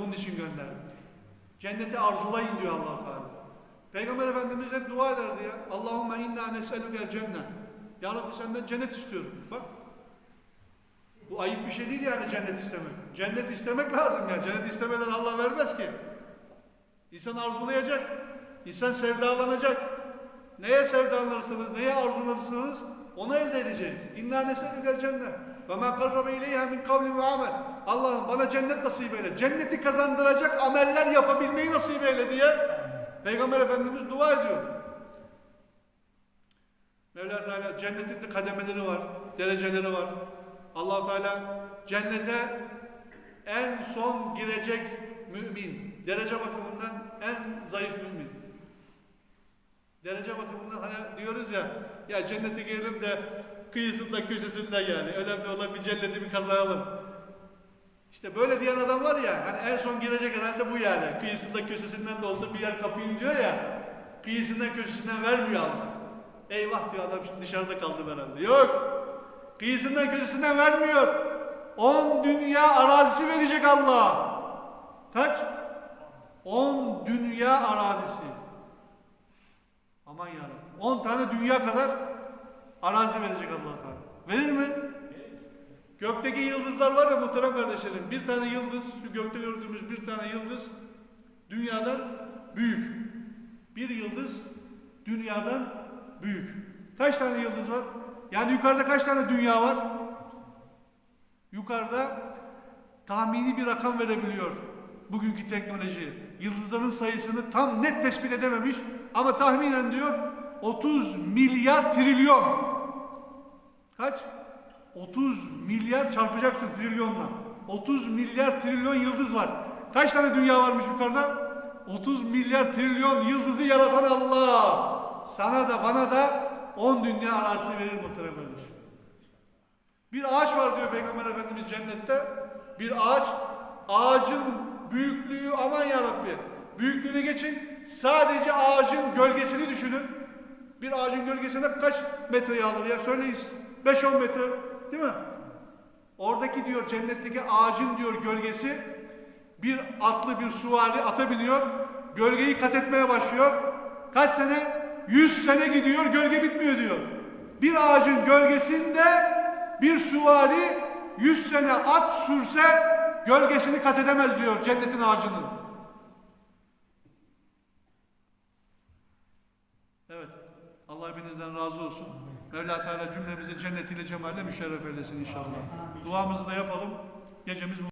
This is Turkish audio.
bunun için gönderdi. Cenneti arzulayın diyor allah Teala. Peygamber Efendimiz hep dua ederdi ya. Allahümme inna neselükel cennet. Ya Rabbi senden cennet istiyorum. Bak. Bu ayıp bir şey değil yani cennet istemek. Cennet istemek lazım ya. Cennet istemeden Allah vermez ki. İnsan arzulayacak. İnsan sevdalanacak. Neye sevdalanırsınız, neye arzulanırsınız onu elde edeceğiz. İnna neselükel cennet. Ve ma karrabe ileyha min kavli ve amel. Allah'ım bana cennet nasip eyle. Cenneti kazandıracak ameller yapabilmeyi nasip eyle diye Peygamber Efendimiz dua ediyor. Mevla Teala cennetin de kademeleri var, dereceleri var. allah Teala cennete en son girecek mümin, derece bakımından en zayıf mümin. Derece bakımından hani diyoruz ya, ya cennete girelim de kıyısında köşesinde yani. Önemli olan bir cenneti bir kazanalım. İşte böyle diyen adam var ya, hani en son girecek herhalde bu yani. Kıyısında köşesinden de olsa bir yer kapayım diyor ya. Kıyısından köşesinden vermiyor Allah. Eyvah diyor adam şimdi dışarıda kaldım herhalde. Yok. Kıyısından köşesinden vermiyor. On dünya arazisi verecek Allah. Kaç? On dünya arazisi. Aman yarabbim. 10 tane dünya kadar arazi verecek Allah Teala. Verir mi? Gökteki yıldızlar var ya muhterem kardeşlerim. Bir tane yıldız, şu gökte gördüğümüz bir tane yıldız dünyadan büyük. Bir yıldız dünyadan büyük. Kaç tane yıldız var? Yani yukarıda kaç tane dünya var? Yukarıda tahmini bir rakam verebiliyor bugünkü teknoloji. Yıldızların sayısını tam net tespit edememiş ama tahminen diyor 30 milyar trilyon. Kaç? 30 milyar çarpacaksın trilyonla. 30 milyar trilyon yıldız var. Kaç tane dünya varmış yukarıda? 30 milyar trilyon yıldızı yaratan Allah. Sana da bana da 10 dünya arazisi verir muhterem kardeşim. Bir ağaç var diyor Peygamber Efendimiz cennette. Bir ağaç, ağacın büyüklüğü aman yarabbi. Büyüklüğüne geçin. Sadece ağacın gölgesini düşünün. Bir ağacın gölgesinde kaç metreyi alır ya söyleyin. 5-10 metre değil mi? Oradaki diyor cennetteki ağacın diyor gölgesi bir atlı bir suvari ata biniyor. Gölgeyi kat etmeye başlıyor. Kaç sene? 100 sene gidiyor gölge bitmiyor diyor. Bir ağacın gölgesinde bir süvari 100 sene at sürse gölgesini kat edemez diyor cennetin ağacının. Evet. Allah hepinizden razı olsun. Mevla Teala cümlemizi cennetiyle cemalle müşerref eylesin inşallah. Duamızı da yapalım. Gecemiz